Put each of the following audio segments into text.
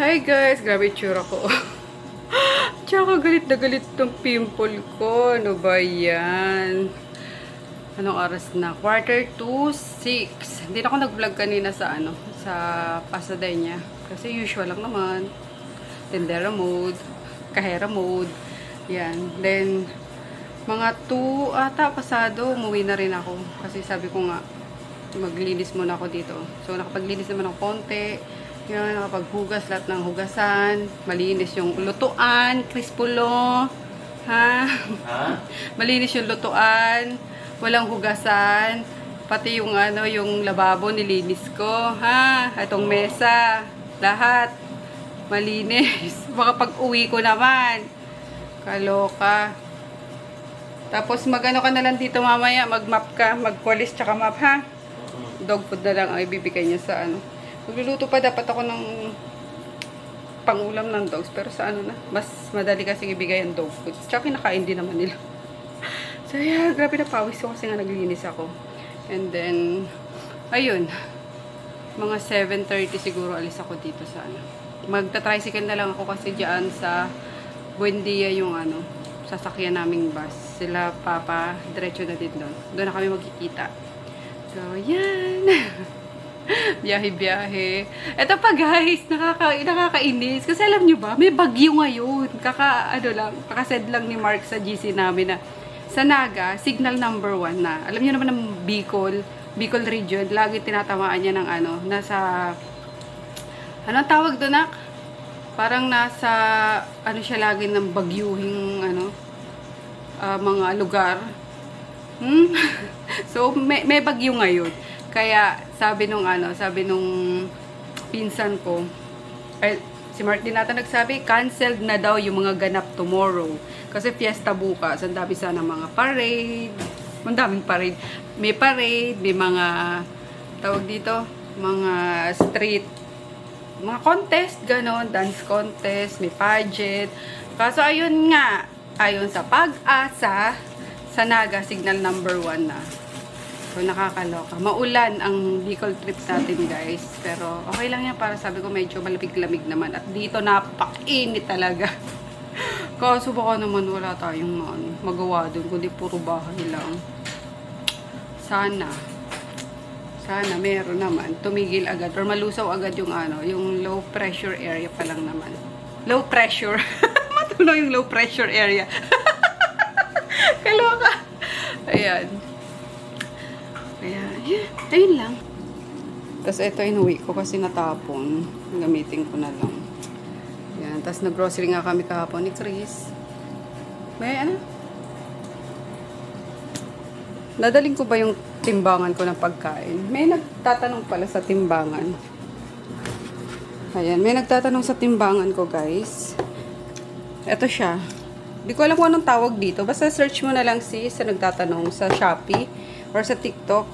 Hi guys! Grabe itsura ko. Tsaka galit na galit tong pimple ko. Ano ba yan? Anong oras na? Quarter to 6. Hindi na ako nag-vlog kanina sa ano, sa Pasadena. Kasi usual lang naman. Tendera mode, kahera mode. Yan. Then, mga 2 ata pasado, umuwi na rin ako. Kasi sabi ko nga, maglinis muna ako dito. So, nakapaglinis naman ng konti. Yan, nakapaghugas lahat ng hugasan. Malinis yung lutuan, krispulo. Ha? Ha? Malinis yung lutuan. Walang hugasan. Pati yung ano, yung lababo nilinis ko. Ha? Itong mesa. Lahat. Malinis. Baka pag uwi ko naman. Kaloka. Tapos magano ka na lang dito mamaya. Mag-map ka. Mag-polish tsaka map ha. Dog food na lang ang ibibigay niya sa ano. Magluluto pa dapat ako ng pangulam ng dogs. Pero sa ano na, mas madali kasi ibigay ang dog food. Tsaka kinakain din naman nila. So yeah, grabe na pawis ko kasi nga naglinis ako. And then, ayun. Mga 7.30 siguro alis ako dito sa ano. Magta-tricycle na lang ako kasi dyan sa Buendia yung ano, sasakyan naming bus. Sila papa, diretso na din doon. Doon na kami magkikita. So, yan. Biyahe-biyahe. Ito pa guys, nakaka nakakainis. Kasi alam nyo ba, may bagyo ngayon. Kaka, ano lang, kakasend lang ni Mark sa GC namin na sa Naga, signal number one na. Alam niyo naman ng Bicol, Bicol region, lagi tinatamaan niya ng ano, nasa, anong tawag doon nak? Parang nasa, ano siya lagi ng bagyuhing, ano, ah, mga lugar. Hmm? so, may, may bagyo ngayon. Kaya, sabi nung ano, sabi nung pinsan ko, ay, si Mark din nata nagsabi, canceled na daw yung mga ganap tomorrow. Kasi fiesta bukas, ang dami sana mga parade, ang daming parade. May parade, may mga, tawag dito, mga street, mga contest, ganon, dance contest, may pageant. Kaso ayun nga, ayon sa pag-asa, sa Naga, signal number one na. So, nakakaloka. Maulan ang Bicol trip natin, guys. Pero, okay lang yan para sabi ko medyo malamig-lamig naman. At dito, napakinit talaga. Kaso baka naman wala tayong ano, magawa doon, kundi puro bahay lang. Sana. Sana meron naman. Tumigil agad or malusaw agad yung ano, yung low pressure area pa lang naman. Low pressure. Matuloy yung low pressure area. Kaloka. Ayan. Ayun lang. Tapos ito inuwi ko kasi natapon. Gamitin ko na lang. Ayan. Tapos nag-grocery nga kami kahapon ni Chris. May ano? Nadaling ko ba yung timbangan ko ng pagkain? May nagtatanong pala sa timbangan. Ayan, may nagtatanong sa timbangan ko, guys. Ito siya. Di ko alam kung anong tawag dito. Basta search mo na lang si sa nagtatanong sa Shopee or sa TikTok.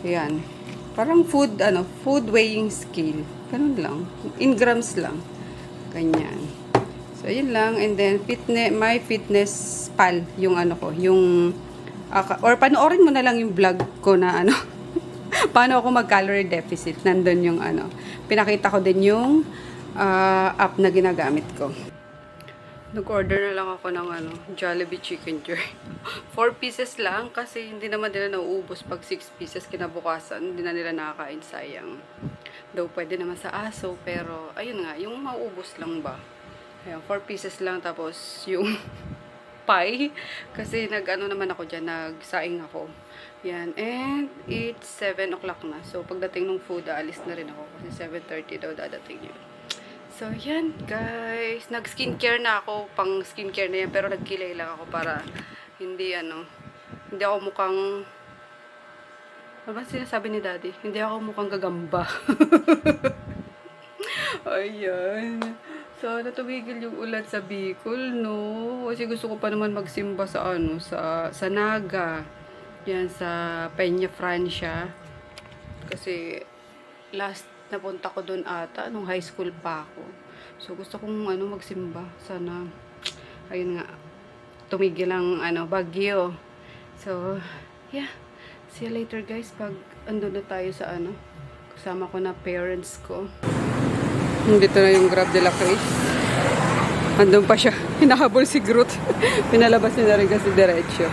Ayan. Parang food, ano, food weighing scale. Ganun lang. In grams lang. Ganyan. So, yun lang. And then, fitness, my fitness pal, yung ano ko, yung, aka- or panoorin mo na lang yung vlog ko na ano, paano ako mag-calorie deficit. Nandun yung ano, pinakita ko din yung ah, app na ginagamit ko. Nag-order na lang ako ng ano, Jollibee Chicken Joy. 4 pieces lang kasi hindi naman nila nauubos pag 6 pieces kinabukasan. Hindi na nila nakakain, sayang. Daw pwede naman sa aso, pero ayun nga, yung mauubos lang ba. Ayan, 4 pieces lang tapos yung pie. Kasi nag-ano naman ako dyan, nagsaing ako. Yan, and it's 7 o'clock na. So, pagdating ng food, aalis na rin ako. Kasi 7.30 daw dadating yun. So, yan, guys. Nag-skincare na ako. Pang skincare na yan. Pero nagkilay lang ako para hindi, ano, hindi ako mukhang, ano ba sinasabi ni daddy? Hindi ako mukhang gagamba. Ayan. Sana tumigil yung ulan sa Bicol, no? Kasi gusto ko pa naman magsimba sa, ano, sa, sa Naga. Yan, sa Peña, Francia. Kasi, last napunta ko doon ata, nung high school pa ako. So, gusto kong ano, magsimba. Sana, ayun nga, tumigil ang ano, bagyo. So, yeah. See you later guys pag andun na tayo sa ano, kasama ko na parents ko. Dito na yung Grab de la Cruz. Andun pa siya. Hinahabol si Groot. Pinalabas niya na rin kasi diretso.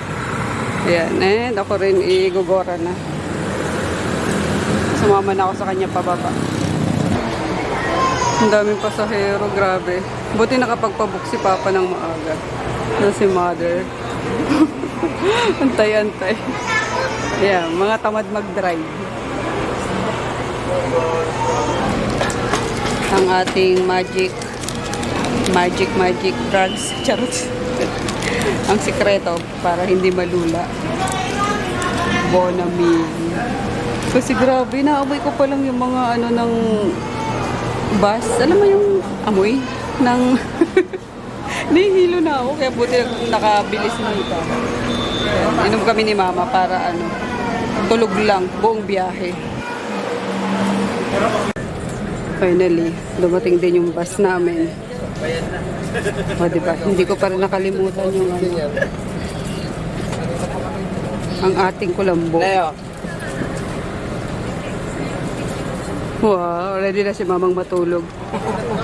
Ayan. And ako rin igugora na. Sumama na ako sa kanya pababa. Ang daming pasahero. Grabe. Buti nakapagpabook si Papa ng maaga. Na si Mother. Antay-antay. Ayan. Mga tamad mag-drive. ang ating magic magic magic drugs charot ang sikreto para hindi malula Bonamine kasi grabe naamoy ko pa lang yung mga ano ng bus alam mo yung amoy ng nihilo na ako kaya buti nakabilis nito inom kami ni mama para ano tulog lang buong biyahe Finally, dumating din yung bus namin. O, diba? Hindi ko pa rin nakalimutan yung ano. Ang ating kulambo. Wow, ready na si mamang matulog.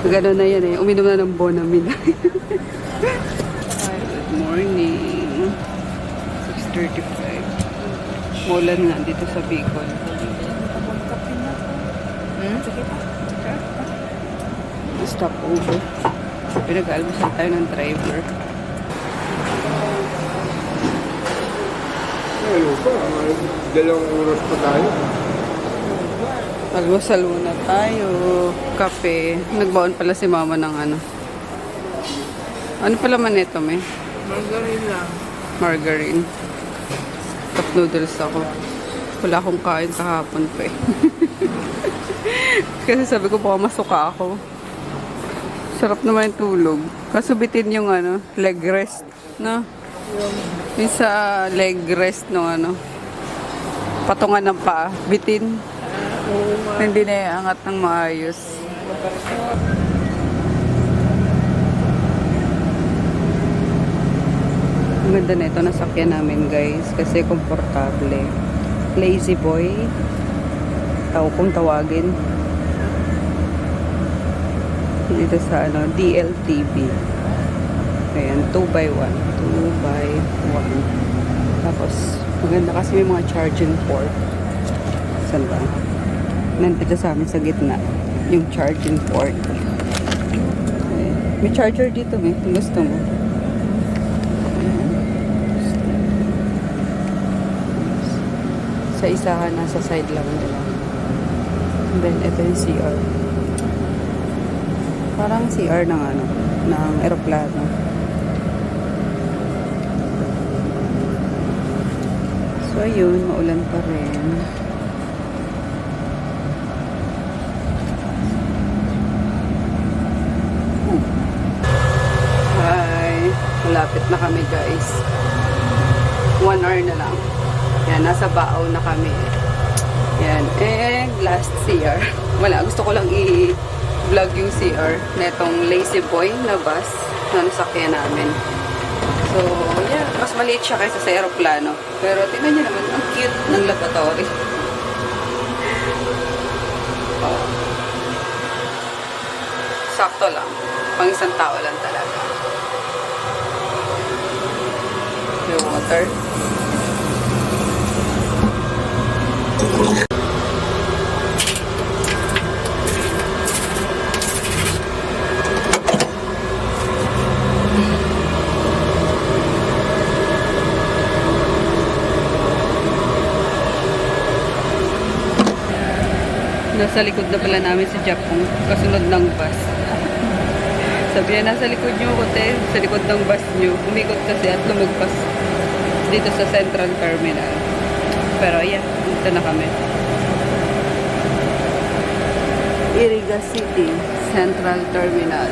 Ganun na yan eh. Uminom na ng Bonamine. Good morning. 6.35. Mulan nga dito sa Bicol. Hmm? Stop over. Pinag-almusal tayo ng driver. Ano pa? Dalawang oras pa tayo. Almusal muna tayo. Kape. Nagbaon pala si mama ng ano. Ano pala man ito, may? Margarine lang. Margarine. Cup noodles ako. Wala akong kain kahapon pa eh. Kasi sabi ko baka masuka ako. Sarap naman yung tulog. Kaso bitin yung ano, leg rest. No? Yung sa leg rest no ano. Patungan ng paa. Bitin. Hindi na iangat ng maayos. Ganda na ito nasakyan namin guys kasi komportable. Lazy boy. Tao kung tawagin. Dito sa ano, DLTV. Ayan, 2 by 1. 2 by 1. Tapos, maganda kasi may mga charging port. Saan ba? Nandito sa amin sa gitna. Yung charging port. May charger dito. Kung gusto mo. Sa isa nasa side lang nila. And then, ito yung CR. Parang CR ng ano, ng aeroplano. So, ayun, maulan pa rin. Hi! Malapit na kami guys. One hour na lang. Yan, nasa Baaw na kami. Yan. And last CR. Wala, gusto ko lang i-vlog yung CR netong Lazy Boy na bus na nasakyan namin. So, yeah, mas maliit siya kaysa sa aeroplano. Pero tingnan niyo naman, ang cute ng lavatory. Oh. Sakto lang. Pang isang tao lang talaga. Yung water. Nasa likod na pala namin si Japong, kasunod ng bus. Sabi niya, nasa likod niyo ako, te. Sa likod ng bus niyo. Umikot kasi at lumagpas dito sa Central Terminal. Pero yeah, dito na kami. Iriga City, Central Terminal.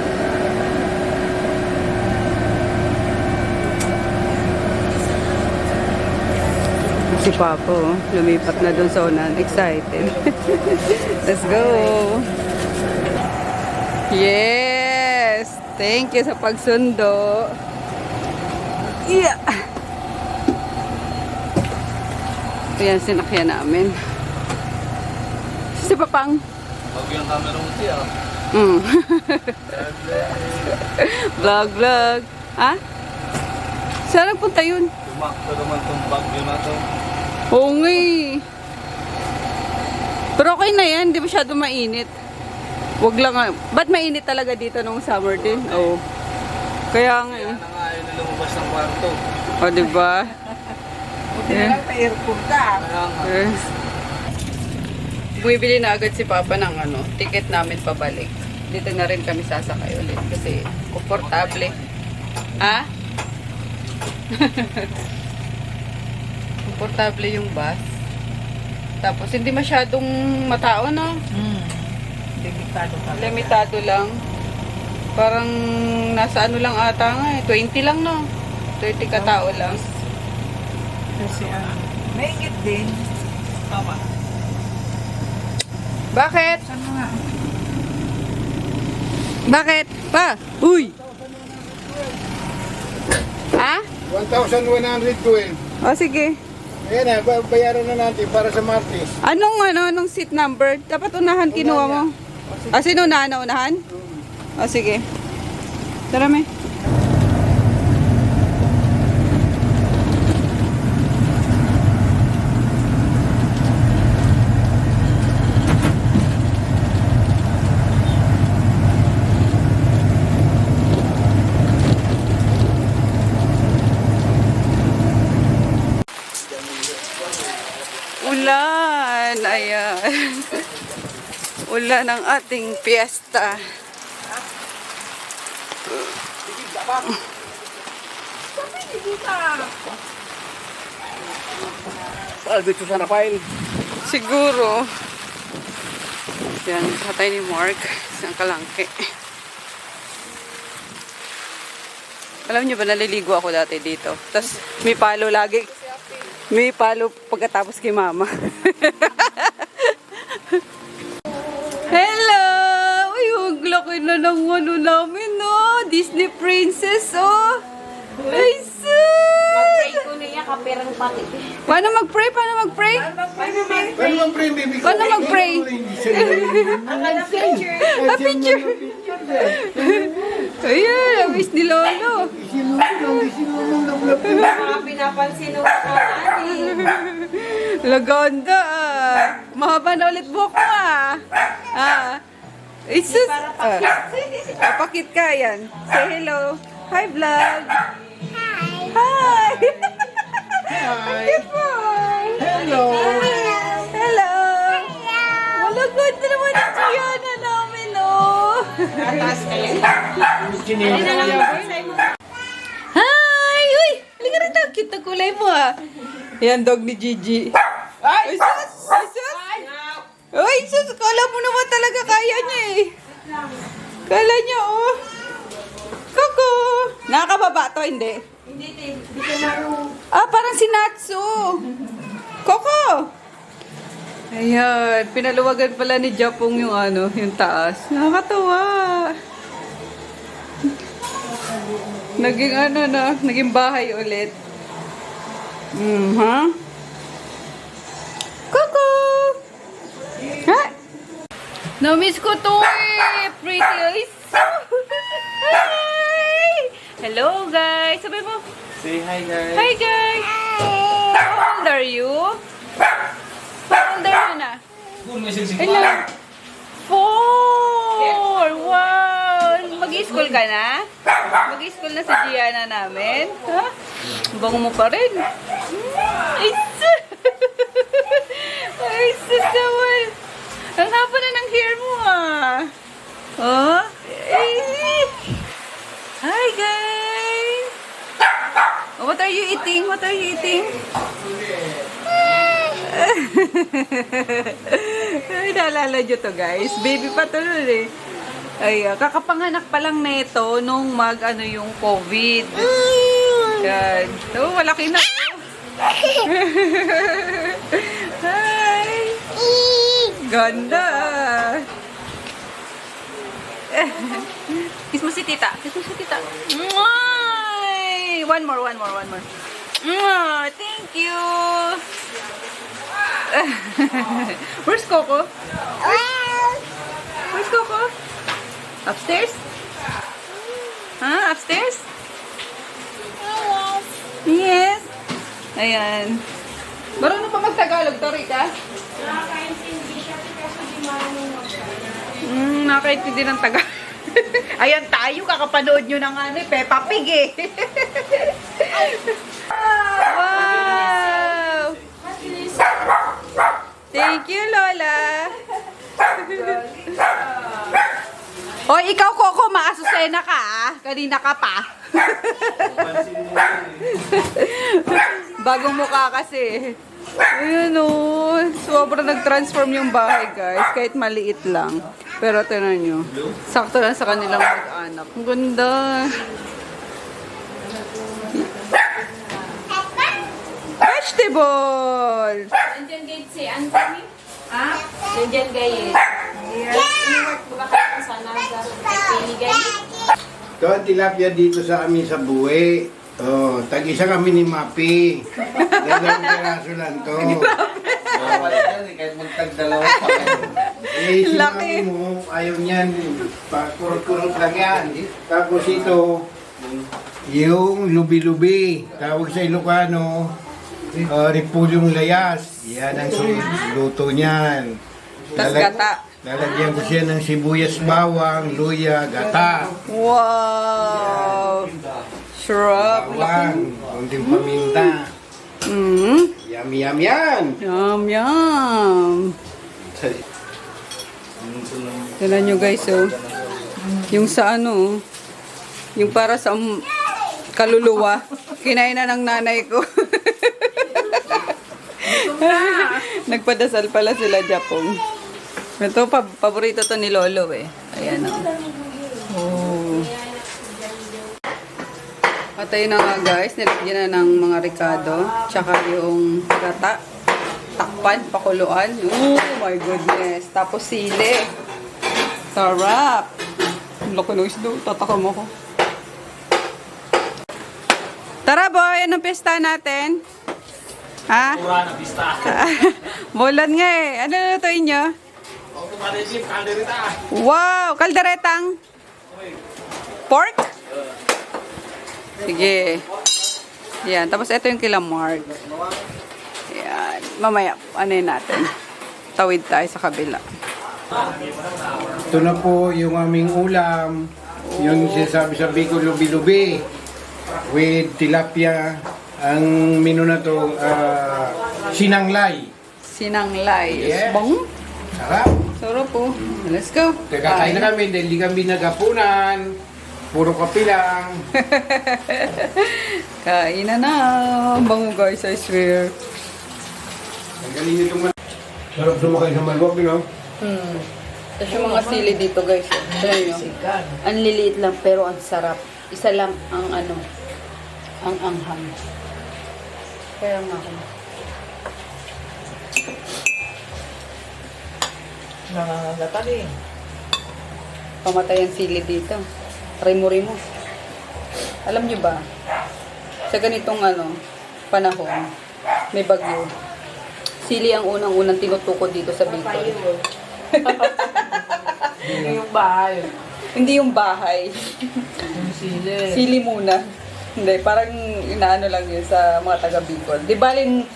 Si Papa, oh, lumipat na doon sa unan. Excited. Let's go! Yes! Thank you sa pagsundo. Yeah! Ayan, sinakyan namin. Si Papang. Huwag yung camera mo siya. Mm. vlog, vlog. Ha? Saan nagpunta yun? Tumakto naman tong bagyo na to. Oo nga eh. Pero okay na yan, hindi masyado mainit. Wag lang nga. Ba't mainit talaga dito nung summer din? Oo. Kaya nga eh. Kaya na nga ayaw na lumabas ng kwarto. O, diba? Buti na lang pa-aircon ka. Eh. Bumibili na agad si Papa ng ano, ticket namin pabalik. Dito na rin kami sasakay ulit kasi komportable. Ha? komportable yung bus. Tapos hindi masyadong matao, no? Delikado ka. Limitado lang. Parang nasa ano lang ata nga eh. 20 lang, no? 20 katao lang. Kasi ano, maingit din. Tama. Bakit? Saan nga? Bakit? Pa? Uy! Ha? 1,112. O sige. Ayan na, ba- bayaran na natin para sa Martes. Anong ano, anong seat number? Dapat unahan kinuha mo. Ah, sino na unahan? O sige. Tara me. Ulan! Ayan. Ulan ang ating piyesta. Dito sa Rafael. Siguro. Yan, katay ni Mark. Isang kalangke. Alam niyo ba, naliligo ako dati dito. Tapos may palo lagi. May palo pagkatapos kay mama. na ng ano namin, no? Disney princess, oh! Ay, sus! ko niya kaperang pati. Paano mag-pray? Paano mag-pray? Ano ang pray, baby? Paano mag-pray? Ang picture. A picture. Ayan, na-miss ni Lolo. Mga pinapansin ng kanan. Laganda ah. Mahaba na ulit buhok mo ah. Ah. It's just... Ah. Ah, pakit ka yan. Say hello. Hi vlog. Hi. Hi. Hi. Hello. Hello. Wala ganda naman ang Gianna namin, oh. Hi! Uy! Halika rito. Na kulay mo, ah. Yan, dog ni Gigi. Ay! sus! Ay, sus! Uy, sus! Kala mo naman talaga kaya niya, eh. Kala niya, oh. Kuko! Nakakababa to, hindi? Hindi, hindi. Ko marunong. Ah, parang si Natsu. Coco! Ayan, pinaluwagan pala ni Japong yung ano, yung taas. Nakakatawa. Naging ano na, naging bahay ulit. Mm, ha? Coco! Ha? Na-miss ko to eh! Pretty eyes! Hi! Hello guys! Sabi mo, Say hi guys. Hi guys! How old are you? How old are you na? Hello? Four! Wow! Mag-school ka na? Mag-school na si Gianna namin? Ha? Bango mo pa rin. Mm, Ay, sus! Ay, sus naman! Ang haba na ng hair mo ah! Oh? Ay. Hi guys! Oh, what are you eating? What are you eating? Ay, naalala nyo to guys. Baby pa nun eh. Ay, ah, kakapanganak pa lang neto nung mag ano yung COVID. Yan. Oh, malaki na. Ganda! Kiss mo si tita. Kiss mo si tita. Mwah! One more, one more, one more. Mwah! Thank you! Where's Coco? Where's Coco? Upstairs? Ha? Upstairs? Yes. Ayan. Marunong pa mag-Tagalog to, Rika? Nakakaintindi siya kasi di marunong magsalita. Mm, nakakaintindi ng Tagalog. Ayan tayo, kakapanood nyo ng ano, eh, Peppa Pig eh. wow! Thank you, Lola. Hoy, ikaw, Coco, maasusena ka ah. Kanina ka pa. Bagong mukha kasi. Ayun o. Sobrang nag-transform yung bahay, guys. Kahit maliit lang. Pero tinan nyo. Sakto lang sa kanilang mag-anak. Ang ganda. Vegetable! Nandiyan guys si Anthony. Ha? Nandiyan guys. Yes. Iniwork mo ka ka sa naga. Pili guys. Ito ang tilapia dito sa amin sa buwe. Oh, tag-isa kami ni Mapi. Dalawang piraso lang to. Kahit magtagdalawa pa. Eh, Laki. sinabi mo, ayaw niyan. Pakurot-kurot lang yan. Tapos ito, yung lubi-lubi. Tawag sa Ilocano, uh, ripulyong layas. Yan ang su- luto niyan. Tas Lalag- gata. Lalagyan ko siya ng sibuyas bawang, luya, gata. Wow! Shrub. Bawang, kunting paminta. Mm. Yum, yum, yan. Yum, yum. Tignan nyo guys, oh. Yung sa ano, yung para sa kaluluwa, kinain na ng nanay ko. Nagpadasal pala sila, Japong. Ito, pa paborito to ni Lolo eh. Ayan oh. Oh. Patay na nga guys, nilagyan na ng mga ricado, tsaka yung gata, takpan, pakuluan. Oh my goodness. Tapos sili. Sarap. Ang laki ng isdo, tatakam ako. Tara boy, anong pista natin? Ha? Pura na pista. Bulan nga eh. Ano lutuin nyo? Wow! Kalderetang pork? Sige. Yan. Tapos ito yung kila Mark. Yan. Mamaya, ano yun natin? Tawid tayo sa kabila. Ito na po yung aming ulam. Yung sinasabi sa Bicol lubi-lubi. With tilapia. Ang menu na to, ah, sinanglay. Sinanglay. Yes. Bong? Sarap. Sarap po. Let's go. Kakain na kami dahil di kami nagapunan. Puro kape lang. Kain na na. Ang Bango guys, I swear. Ang galing nyo itong Sarap sumakay sa malwag, you know? Hmm. Tapos yung mga sili dito guys. Tignan nyo. Ang liliit lang pero ang sarap. Isa lang ang ano, ang anghang. Kaya nga ako. Nangangagatan eh. Pamatay ang sili dito. Rimo-rimo. Alam nyo ba, sa ganitong ano, panahon, may bagyo. Sili ang unang-unang tinutukod dito sa Bicol. Hindi yung bahay. Hindi yung bahay. Yung sili. Sili muna. Hindi, parang inaano lang yun sa mga taga Bicol. Di baling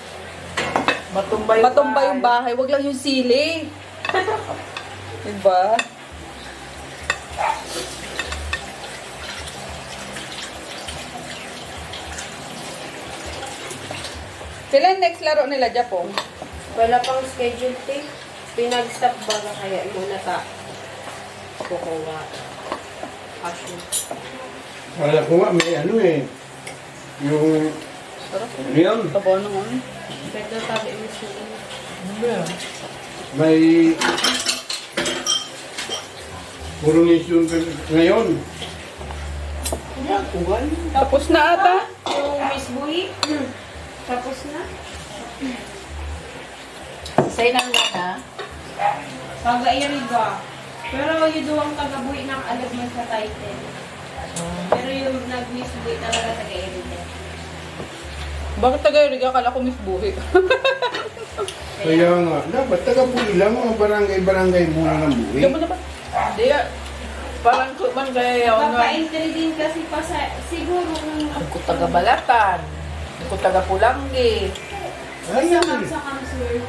Matumba yung matumba yung bahay, wag lang yung sili. diba? Kailan next laro nila, Japong? Wala pang schedule tape. Pinag-stop ba na kaya muna ta? Kukuha. Action. Wala ko nga, may ano eh. Yung... Sarap. Ano yun? Tabo ng ano. Pwede sabi mo siya. May... Coronation ngayon. Tapos na ata. Yung Miss Bui. Tapos na. Say lang na na. Pag-airiga. Pero yung duwang taga-bui ng alag man sa title. Pero yung nag-Miss Bui talaga taga-airiga. Bakit taga-iriga? Akala ko Miss Buhi. Kaya nga, dapat taga-buhi lang mga barangay-barangay muna ng buhi. Diyan mo na ba? Hindi ah. Parang kuman kaya yun. Papa-entry din kasi pa sa, siguro kung Ako taga Ako taga Pulanggi. sa kam sa kam, sir.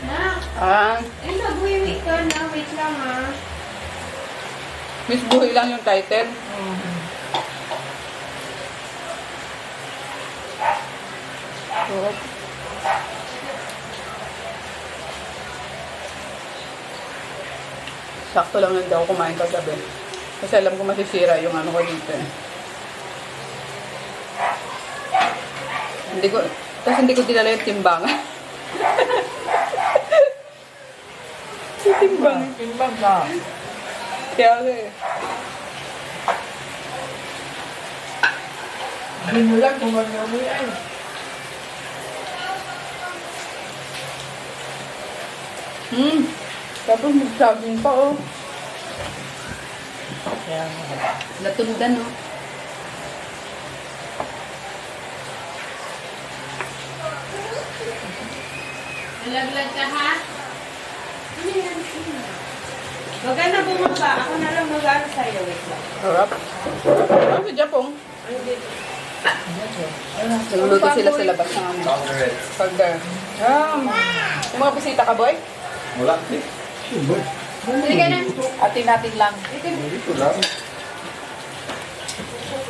Na, Ah, eh, nagwiwi ka na. Wait lang, ah. Miss Buhay lang yung title. Sarap. Sakto lang hindi ako kumain kagabi. Kasi alam ko masisira yung ano ko dito eh. Hindi ko, tapos hindi ko dinala yung timbangan. si timbang. Timbang ka. Kaya nga eh. Hindi mo lang kung ano mo yan. Hmm. Tapos mag-jogging pa oh. Kaya nga. Natundan oh. Nalaglag ka, ha? Huwag ka na bumaba. Ako na lang mag-ano sa'yo. Wait lang. Sarap. Ano si Japong? Nagluluto sila sa labas ng ano. Pagda. Um, yung mga bisita ka, boy? Wala. Hindi ka na. Atin natin lang. Dito lang.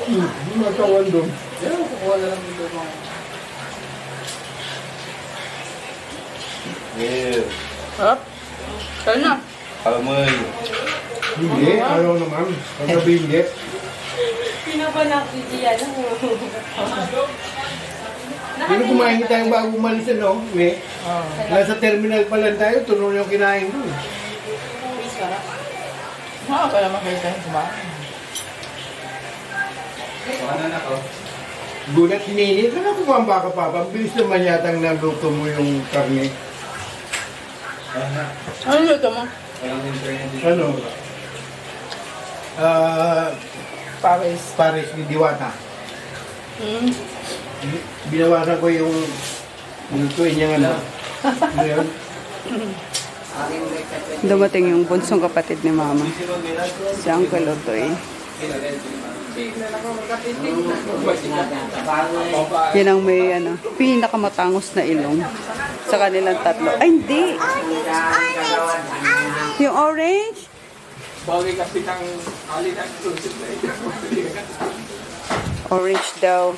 Hmm, matawan doon. Pero kukuha na lang dito mga. Yeah. Sarap. Kaya na. Palmoy. Hindi, araw naman. Pagkabi hindi. Pinabanak si Gian. Sino kumain tayo bago umalis ano? May, Oh. nasa terminal pa lang tayo, tunog yung kinain doon. Ha, kaya makita yung kumain. Ano na to? Gulat saan ka kumamba ka pa? Ang bilis naman yatang naluto mo yung karne. Ano luto mo? Ano? Ah, Paris. Paris ni Diwata. Hmm. Binawasan ko yung lutuin niya ano. Ano yun? Dumating yung bunsong kapatid ni Mama. Si Uncle Otoy. Yan ang may ano, pinakamatangos na ilong sa kanilang tatlo. Ay, hindi! Yung orange? Bagay kasi kang alitan Orange daw.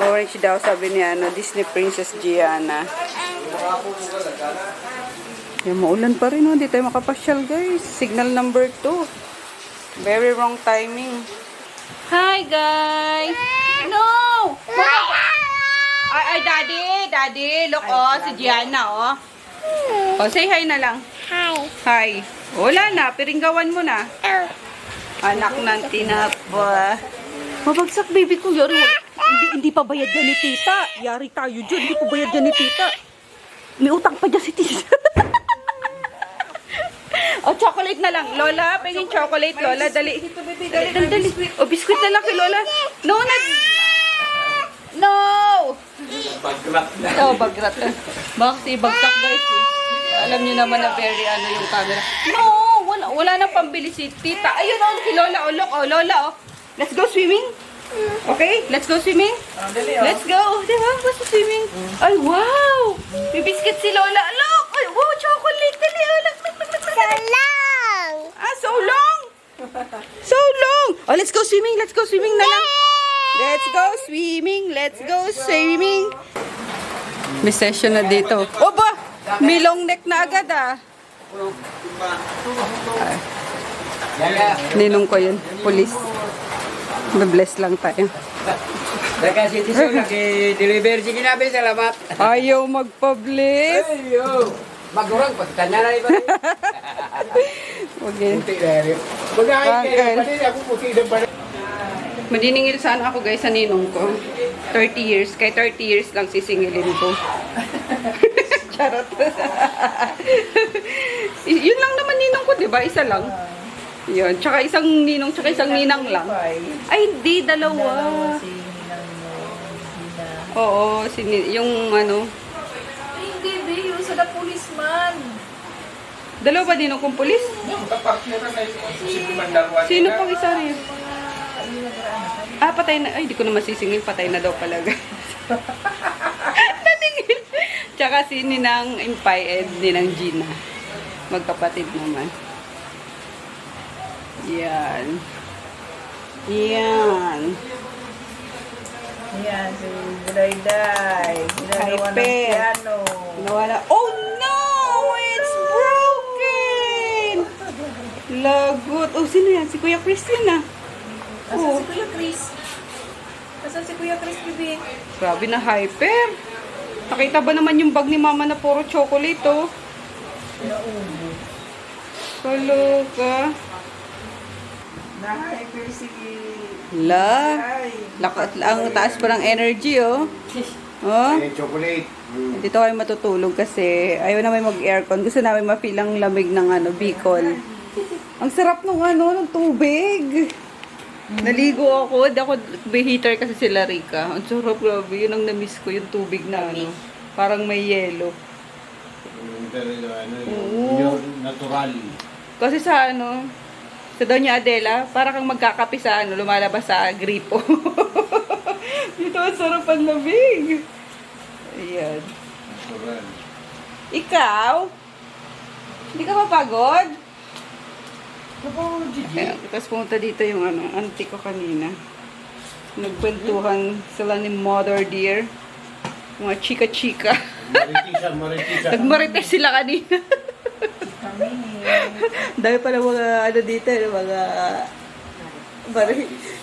Orange daw, sabi ni ano, Disney Princess Gianna. Yan, maulan pa rin, oh. Hindi tayo makapasyal, guys. Signal number 2. Very wrong timing. Hi, guys! No! Ay, ay, daddy! Daddy! Look, oh, si Gianna, oh. Oh, say hi na lang. Hi. Hi. Wala na, piringgawan mo na. Anak ng tinapa. Mabagsak baby ko, yari. Hindi, hindi pa bayad yan ni tita. Yari tayo dyan, hindi pa bayad yan ni tita. May utang pa dyan si tita. o, chocolate na lang. Lola, pengin chocolate, Lola. Dali. Dali, dali. O, biskuit na lang kay Lola. No, nag... No! Pagrat na. Oh, bagrat. Baka kasi bagsak guys eh. Alam niyo naman na very ano yung camera. No, wala, wala nang pambili si tita. Ayun oh, si Lola. Oh, look, oh, Lola, oh. Let's go swimming. Okay, let's go swimming. Ah, oh. Let's go. Di ba? Basta swimming. Ay, wow! May biscuit si Lola. Look! Ay, wow, chocolate. Dali, oh. Look, look, look, look. So long! Ah, so long! So long! Oh, let's go swimming. Let's go swimming na lang. Let's go swimming. Let's go swimming. May session na dito. O ba? May long neck na agad ah. Ninong ko yun. Police. Bless lang tayo. Daga City Sol, nag-deliver si kinabi, salamat. Ayaw magpa-bless. Ayo, magurang, pagkanya na iba. Okay. Puti na rin. Magain kayo, kanina ako puti na. Madiningil sana ako guys sa ninong ko. 30 years. Kay 30 years lang sisingilin ko. Charot. Yun lang naman ninong ko, di ba? Isa lang. Yun. Tsaka isang ninong, tsaka isang ninang lang. Ay, hindi. Dalawa. Si. Oo. Sini yung ano. Hindi, be. Yung sa the policeman. Dalawa ba din akong pulis? Si. Sino pang isa rin? Ah, patay na. Ay, di ko na masisingil. Patay na daw pala, guys. Natingin. Tsaka si Ninang Impay and Ninang Gina. Magkapatid naman. Yan. Yan. Yan, si Buday-day. Ginagawa ng piano. Nawala. Oh no! It's broken! Lagot. Oh, sino yan? Si Kuya Chris yun ah. Asan Oh, si Kuya Chris? Asan si Kuya Chris, bibi? grabe na hyper. Nakita ba naman yung bag ni mama na puro chocolate oh? Naubo. Kaloka. Na-hyper si La. Lakat, ang taas pa ng energy oh. Oh. Eh, chocolate. Mm. Dito kami matutulog kasi ayaw namin mag-aircon. Gusto namin ma-feel ang lamig ng ano, Bicol. Ang sarap ng ano, ng tubig. Naligo ako. Di ako heater kasi sila Rika. Ang sarap, grabe. Yun ang na-miss ko, yung tubig na ano. Parang may yelo. Yung talaga, ano, Oo. yung natural. Kasi sa ano, sa Doña Adela, para kang magkakape sa ano, lumalabas sa gripo. Dito ang sarap ang lamig. Ayan. Natural. Ikaw? Hindi ka mapagod? Ayan, tapos pumunta dito yung ano, auntie ko kanina. Nagkwentuhan sila ni Mother Dear. Mga chika-chika. Maritisa, maritisa. Nagmarites sila kanina. Dami pala mga ano dito, eh, mga... Mari,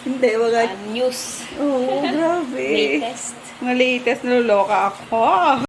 hindi, mga... News. Oo, grabe. Latest. Mga latest, naluloka ako.